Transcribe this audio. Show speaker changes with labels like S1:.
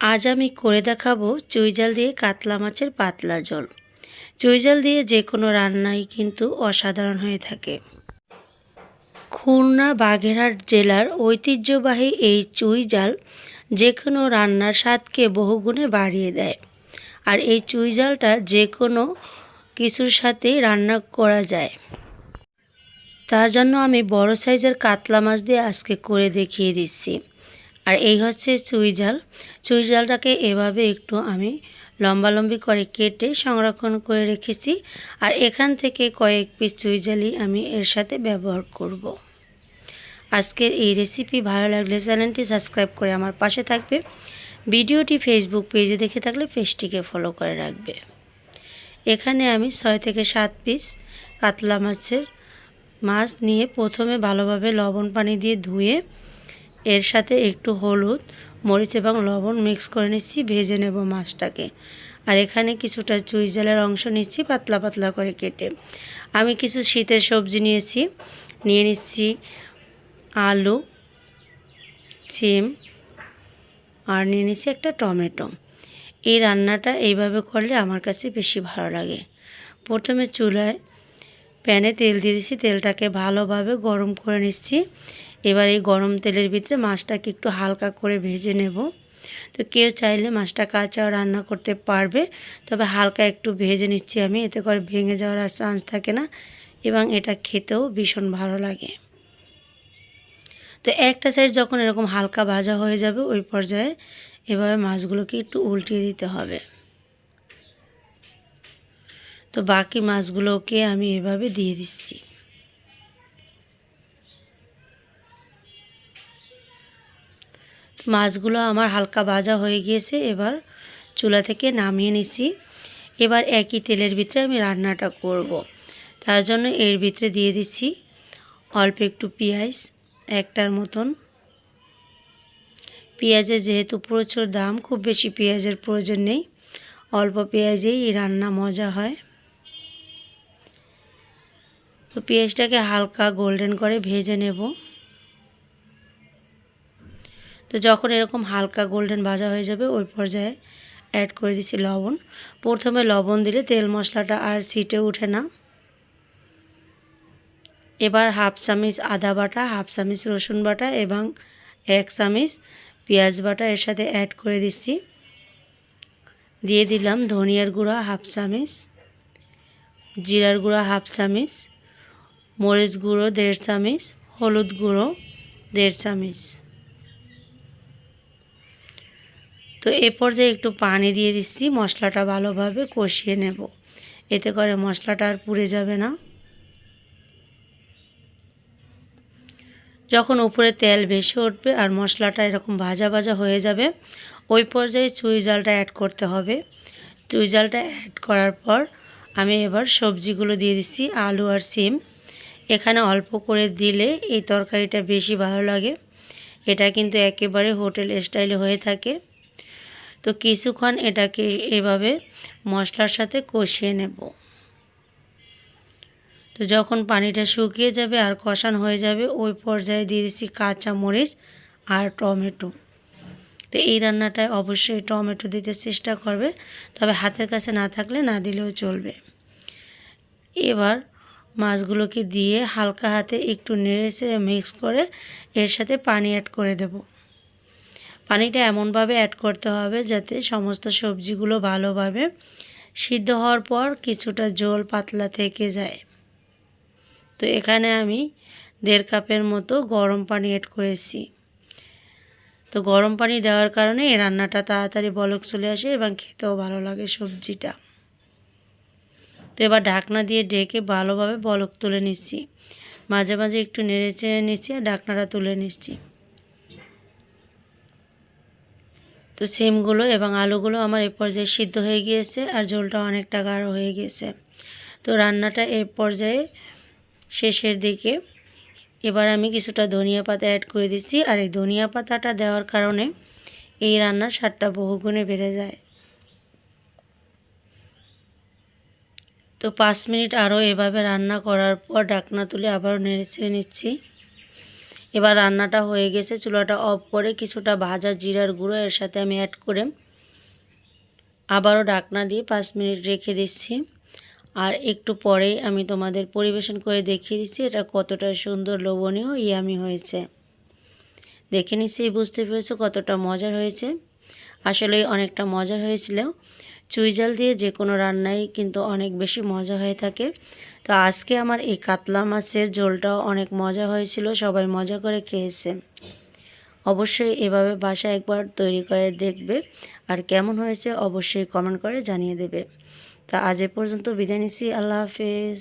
S1: আজ আমি করে দেখাবো চুইজাল দিয়ে কাতলা মাছের পাতলা জল চুইজাল দিয়ে যে কোনো রান্নাই কিন্তু অসাধারণ হয়ে থাকে। খুলনা বাগেরহাট জেলার ঐতিহ্যবাহী এই চুইজাল যে কোনো রান্নার স্বাদকে বহুগুণে বাড়িয়ে দেয়। আর এই চুইজালটা যে কোনো কিছুর সাথে রান্না করা যায়। তার জন্য আমি বড় সাইজের কাতলা মাছ দিয়ে আজকে করে দেখিয়ে দিচ্ছি। আর এই হচ্ছে চুই জাল। চুই জালটাকে এভাবে একটু আমি লম্বালম্বি করে কেটে সংরক্ষণ করে রেখেছি। আর এখান থেকে কয়েক পিস চুই জালি আমি এর সাথে ব্যবহার করব। আজকের এই রেসিপি ভালো লাগলে চ্যানেলটি সাবস্ক্রাইব করে আমার পাশে থাকবে। ভিডিওটি ফেসবুক পেজে দেখে থাকলে পেজটিকে ফলো করে রাখবে। এখানে আমি ছয় থেকে সাত পিস কাতলা মাছের মাছ নিয়ে প্রথমে ভালোভাবে লবণ পানি দিয়ে ধুয়ে এর সাথে একটু হলুদ, মরিচ এবং লবণ মিক্স করে নিচ্ছি, ভেজে নেব মাছটাকে। আর এখানে কিছুটা চুই জালের অংশ নিচ্ছি, পাতলা পাতলা করে কেটে। আমি কিছু শীতের সবজি নিয়েছি। নিয়ে নিচ্ছি আলু, চিম, আর নিয়ে নিচ্ছি একটা টমেটো। এই রান্নাটা এইভাবে করলে আমার কাছে বেশি ভালো লাগে। প্রথমে চুলায় প্যানে তেল দিয়ে দিচ্ছি তেলটাকে ভালোভাবে গরম করে নিচ্ছি। এবার এই গরম তেলের ভিতরে মাছটাকে একটু হালকা করে ভেজে নেব। তো কেউ চাইলে মাছটা কাঁচাও রান্না করতে পারবে, তবে হালকা একটু ভেজে নিচ্ছি আমি, এতে করে ভেঙে যাওয়ার আর চান্স থাকে না এবং এটা খেতেও ভীষণ ভালো লাগে। তো একটা সাইড যখন এরকম হালকা ভাজা হয়ে যাবে, ওই পর্যায়ে এভাবে মাছগুলোকে একটু উল্টিয়ে দিতে হবে। তো বাকি মাছগুলোকে আমি এভাবে দিয়ে দিচ্ছি। মাছগুলো আমার হালকা ভাজা হয়ে গিয়েছে, এবার চুলা থেকে নামিয়ে নিচ্ছি। এবার একই তেলের ভিতরে আমি রান্নাটা করব। তার জন্য এর ভিতরে দিয়ে দিচ্ছি অল্প একটু পেঁয়াজ, একটার মতন। পেঁয়াজের যেহেতু প্রচুর দাম, খুব বেশি পেঁয়াজের প্রয়োজন নেই। অল্প পেঁয়াজেই রান্না মজা হয়। তো পেঁয়াজটাকে হালকা গোল্ডেন করে ভেজে নেব। তো যখন এরকম হালকা গোল্ডেন ভাজা হয়ে যাবে, ওই পর্যায়ে অ্যাড করে দিচ্ছি লবণ। প্রথমে লবণ দিলে তেল মশলাটা আর সিটে উঠে না। এবার হাফ চামচ আদা বাটা, হাফ চামচ রসুন বাটা এবং এক চামচ পেঁয়াজ বাটা এর সাথে অ্যাড করে দিচ্ছি। দিয়ে দিলাম ধনিয়ার গুঁড়া হাফ চামচ, জিরার গুঁড়া হাফ চামচ মরিচ গুঁড়ো, দেড় চামচ। হলুদ গুঁড়ো, দেড় চামচ। তো এ পর্যায়ে একটু পানি দিয়ে দিচ্ছি, মশলাটা ভালোভাবে কষিয়ে নেব। এতে করে মশলাটা আর পুড়ে যাবে না। যখন উপরে তেল বেশি উঠবে আর মশলাটা এরকম ভাজা ভাজা হয়ে যাবে, ওই পর্যায়ে চুই জালটা অ্যাড করতে হবে। চুই জালটা অ্যাড করার পর আমি এবার সবজিগুলো দিয়ে দিচ্ছি, আলু আর সিম। এখানে অল্প করে দিলে এই তরকারিটা বেশি ভালো লাগে। এটা কিন্তু একেবারে হোটেল স্টাইলে হয়ে থাকে। তো কিছুক্ষণ এটাকে এভাবে মশলার সাথে কষিয়ে নেব। তো যখন পানিটা শুকিয়ে যাবে আর কষান হয়ে যাবে, ওই পর্যায়ে দিয়ে দিচ্ছি কাঁচা মরিচ আর টমেটো। তো এই রান্নাটায় অবশ্যই টমেটো দিতে চেষ্টা করবে, তবে হাতের কাছে না থাকলে না দিলেও চলবে। এবার মাছগুলোকে দিয়ে হালকা হাতে একটু নেড়েছে মিক্স করে এর সাথে পানি অ্যাড করে দেব। পানিটা এমনভাবে অ্যাড করতে হবে যাতে সমস্ত সবজিগুলো ভালোভাবে সিদ্ধ হওয়ার পর কিছুটা জল পাতলা থেকে যায়। তো এখানে আমি দেড় কাপের মতো গরম পানি অ্যাড করেছি। তো গরম পানি দেওয়ার কারণে এই রান্নাটা তাড়াতাড়ি বলক চলে আসে এবং খেতেও ভালো লাগে সবজিটা। তো এবার ঢাকনা দিয়ে ডেকে ভালোভাবে বলক তুলে নিচ্ছি। মাঝে মাঝে একটু নেড়ে চেড়ে নিচ্ছি আর ঢাকনাটা তুলে নিচ্ছি। তো সিমগুলো এবং আলুগুলো আমার এ পর্যায়ে সিদ্ধ হয়ে গিয়েছে আর ঝোলটা অনেকটা গাঢ় হয়ে গিয়েছে। তো রান্নাটা এই পর্যায়ে শেষের দিকে এবার আমি কিছুটা ধনিয়া পাতা অ্যাড করে দিচ্ছি আর এই ধনিয়া পাতাটা দেওয়ার কারণে এই রান্নার স্বাদটা বহুগুণে বেড়ে যায়। তো পাঁচ মিনিট আরও এভাবে রান্না করার পর ডাকনা তুলে আবারও নেড়ে ছেড়ে নিচ্ছি। এবার রান্নাটা হয়ে গেছে, চুলাটা অফ করে কিছুটা ভাজা জিরার গুঁড়ো এর সাথে আমি অ্যাড করে আবারও ডাকনা দিয়ে পাঁচ মিনিট রেখে দিচ্ছি। আর একটু পরেই আমি তোমাদের পরিবেশন করে দেখিয়ে দিচ্ছি এটা কতটা সুন্দর লোভনীয় ইয়ামি হয়েছে। দেখে নিশ্চয়ই বুঝতে পেরেছ কতটা মজার হয়েছে। আসলে অনেকটা মজার হয়েছিল। চুই জাল দিয়ে যে কোনো রান্নাই কিন্তু অনেক বেশি মজা হয়ে থাকে। তো আজকে আমার এই কাতলা মাছের ঝোলটাও অনেক মজা হয়েছিল, সবাই মজা করে খেয়েছে। অবশ্যই এভাবে বাসা একবার তৈরি করে দেখবে, আর কেমন হয়েছে অবশ্যই কমেন্ট করে জানিয়ে দেবে। তা আজ এ পর্যন্ত বিদায় নিচ্ছি, আল্লাহ হাফেজ।